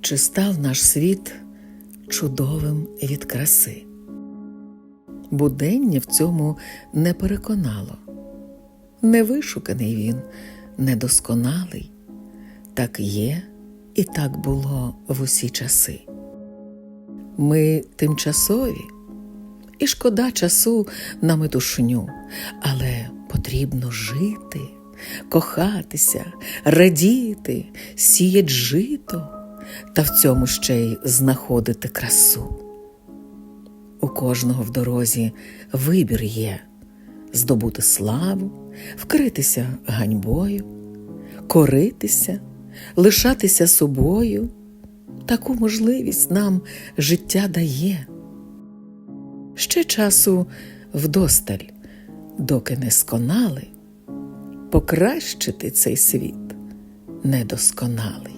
Чи став наш світ чудовим від краси? Будення в цьому не переконало. Невишуканий він, недосконалий. Так є і так було в усі часи. Ми тимчасові, і шкода часу на метушню, але потрібно жити, кохатися, радіти, сіять жито та в цьому ще й знаходити красу. У кожного в дорозі вибір є здобути славу, вкритися ганьбою, коритися, лишатися собою. Таку можливість нам життя дає. Ще часу вдосталь, доки не сконали, покращити цей світ недосконалий.